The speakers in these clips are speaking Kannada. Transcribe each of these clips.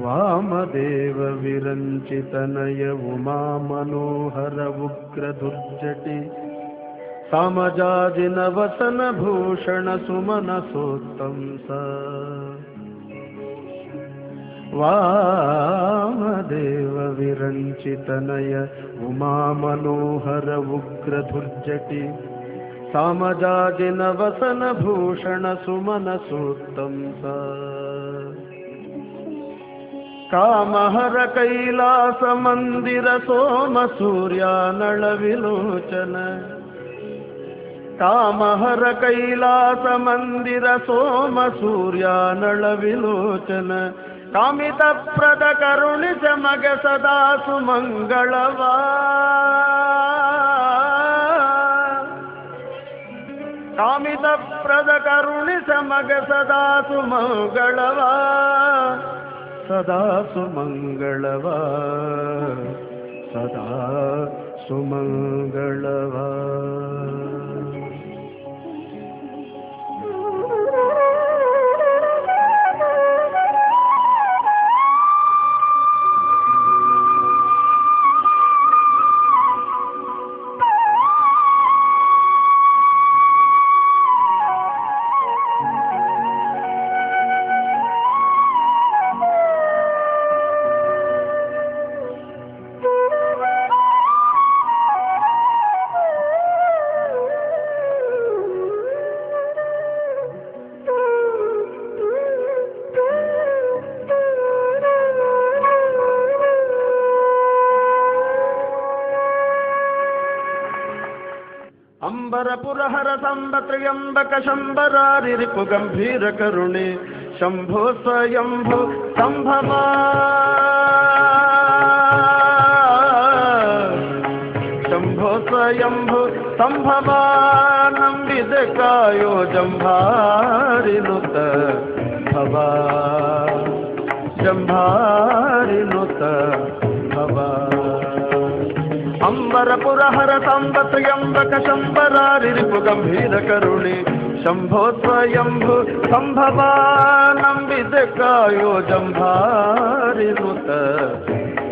वामदेव विरञ्चितनय उमा मनोहर उग्रदुर्जटि। सामजाजिनवसन भूषण सुमन सोत्तं स। वामदेव विरञ्चितनय उमा मनोहर उग्रधुर्जटि सामजाजिनवसन भूषण सुमन ತಾಮಹರ ಕೈಲಾಸ ಮಂದಿರ ಸೋಮ ಸೂರ್ಯ ನಳವಿಲೋಚನ. ತಾಮಹರ ಕೈಲಾಸ ಮಂದಿರ ಸೋಮ ಸೂರ್ಯ ನಳವಿಲೋಚನ. ಕಾಮಿತ ಪ್ರದ ಕರುಣಿ ಚಮಗ ಸದಾ ಸುಮಂಗಳವ. ಕಾಮಿತ ಪ್ರದ ಕರುಣಿ ಚಮಗ ಸದಾ ಸುಮಂಗಳವಾ. सदा सुमङ्गळवा सदा सुमङ्गळवा ಅಂಬರಪುರಹರ ಸಂಬ ತ್ರ್ಯಂಬಕ ಶಂಬರಾರಿರಿಪು ಗಂಭೀರ ಕರುಣೆ ಶಂಭೋ ಸ್ವಯಂಭು ಸಂಭವ ಶಂಭೋ ಸ್ವಯಂಭು ಸಂಭವ ನಂಬಿದ ಕಾಯೋ ಜಂಭಾರಿನುತ ಭವ ಜಂಭಾರಿನುತ हरपुरहर सम्बत्रयम्बक शम्बरारिरिपु गम्भीरकरुणे शम्भो स्वयम्भु सम्भवानम्बितकायो जम्भारिनुत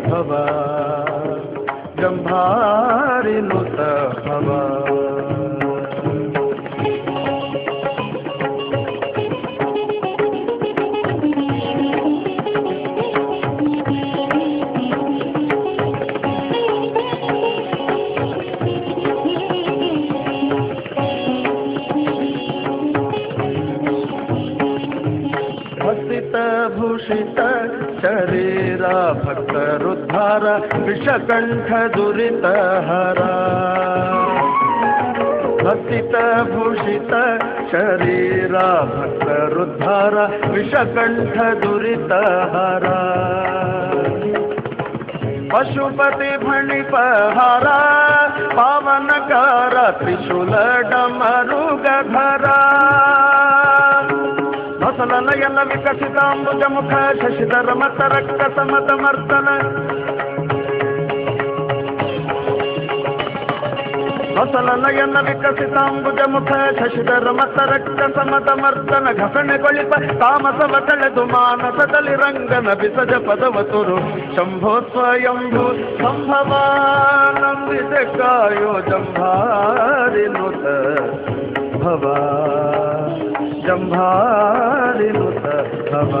भवा। जम्भारिनुत भवा। भूषित शरीरा भक्तरुद्धार विषकण्ठदुरितहरा। विषकण्ठ भक्तित भूषित शरीरा भक्तरुद्धार विषकण्ठदुरितहरा। पशुपति भणिपहरा पावनकार त्रिशूलडमरुगधरा। ನಯನ ವಿಕಸಿತಾಂಬುಜ ಮುಖ ಶಶಿಧರ ಮತ, ರಕ್ತ ಸಮತ ಮರ್ತನ. ಹೊಸಲ ನಯನ ವಿಕಸಿತಾಂಬುಜ ಮುಖ ಶಶಿಧರ ಮತ, ರಕ್ತ ಸಮತ ಮರ್ತನ. ಘಸಣೆಗೊಳಿಪ ತಾಮಸವ ಕಳೆದು ಮಾನಸದಲ್ಲಿ ರಂಗನ ಬಿಸಜ ಪದವತುರು ಶಂಭೋ ಸ್ವಯಂಭೂ ಸಂಭವ ನಂಬಿದ ಕಾಯೋ ಜಂಭಾರಿನುತ ಭವ. जम्भारि तम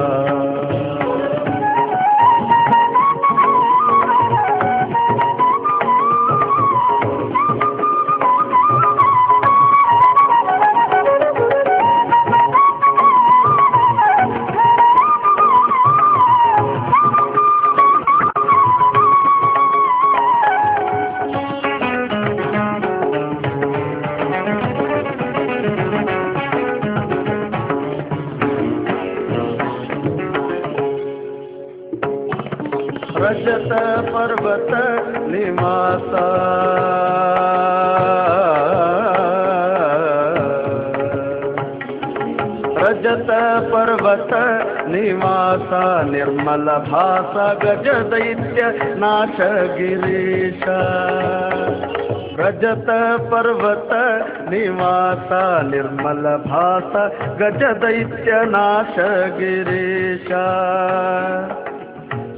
शत पर्वत निवासा। रजत पर्वत निवासा निर्मल भासा गज दैत्य नाश गिरीशा। रजत पर्वत निवासा निर्मल भासा गज दैत्य नाश गिरीशा।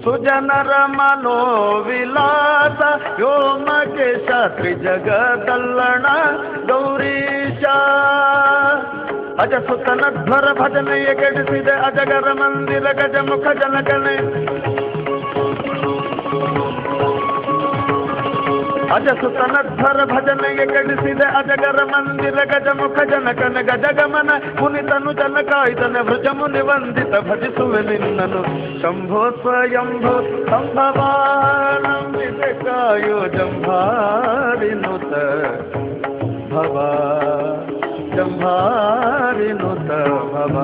ಸುಜನರ ಮನೋವಿಲಾಸ ಯೋಮಕೇಶ ತ್ರಿಜಗದಲ್ಲಣ ಗೌರೀಶ. ಅಜಸುತನಧ್ವರ ಭಜನೆಯ ಕೆಡಿಸಿದೆ ಅಜಗರ ಮಂದಿರ ಗಜಮುಖ ಜನಗಣೆ. ಅಜಸುತನಧ್ವರ ಭಜನೆಗೆ ಕೆಡಿಸಿದೆ ಅಜಗರ ಮಂದಿರ ಗಜಮುಖ ಜನಕನ ಗಜಗಮನ ಮುನಿತನು ಜನಕಾಯ್ದನ ಭೃಜ ಮುನಿ ವಂದಿತ ಭಜಿಸುವೆ ನಿನ್ನನು ಶಂಭೋ ಸ್ವಯಂಭೋ ಸಂಭವಾನಂಬಿತ ಕಾಯೋ ಜಂಭಾರಿನುತ ಭವ ಜಂಭಾರಿನುತ ಭವ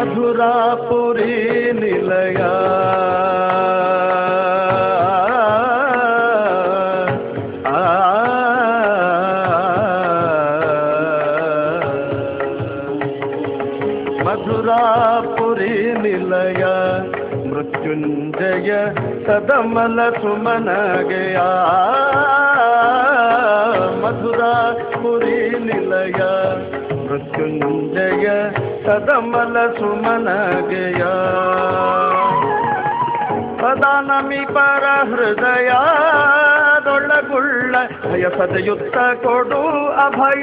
ಮಧುರಾಪುರಿ ನಿಲಯ ಮಧುರಾಪುರಿ ನಿಲಯ ಮೃತ್ಯುಂಜಯ ಸದಮಲ ಸುಮನಗೆಯ ಮಧುರಾಪುರಿ ನಿಲಯ ಮೃತ್ಯುಂಜಯ ಸದಮಲ ಸುಮನಗೆಯ. ಸದಾ ನಮಿ ಪರ ಹೃದಯ ದೊಳ್ಳಗುಳ್ಳ ಭಯ ಸದಯುತ್ತ ಕೊಡು ಅಭಯ.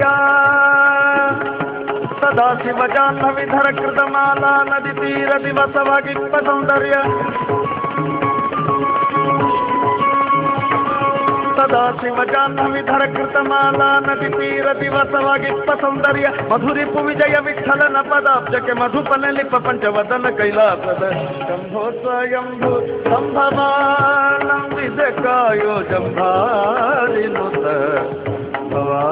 ಸದಾ ಶಿವ ಜಾಹ್ನವಿಧರ ಕೃತ ಮಾಲಾ ನದಿ ತೀರ ದಿವಸವಾಗಿಪ್ಪ ಸೌಂದರ್ಯ. राधा शिव जाह्नविधर कृतमाला, नदी तीर दिवसवागित्व सौन्दर्य मधुरिपु विजय विठ्ठल नपदाब्जके मधुपन लिप पञ्चवदन कैलासद शम्भो स्वयम्भु सम्भवानं विजकायो जम्भारिनुत। भवा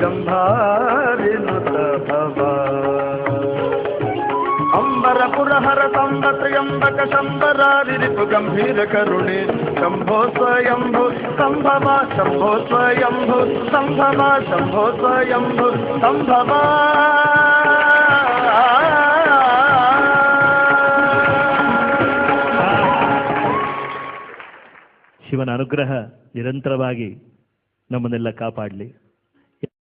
जम्भारिनुत भवा ಭವ ಅಂಬರ ಪುರಹರ ಸಂಬತ್ರಯಂಬಕ ಶಂಬರಾರಿರಿಪು ಗಂಭೀರ ಕರುಣೆ ಶಂಭೋ ಸ್ವಯಂಭು ಸಂಭವ ಶಂಭೋ ಸ್ವಯಂಭು ಸಂಭವ ಶಂಭೋ ಸ್ವಯಂಭು ಸಂಭವ ಶಿವನ ಅನುಗ್ರಹ ನಿರಂತರವಾಗಿ ನಮ್ಮನ್ನೆಲ್ಲ ಕಾಪಾಡಲಿ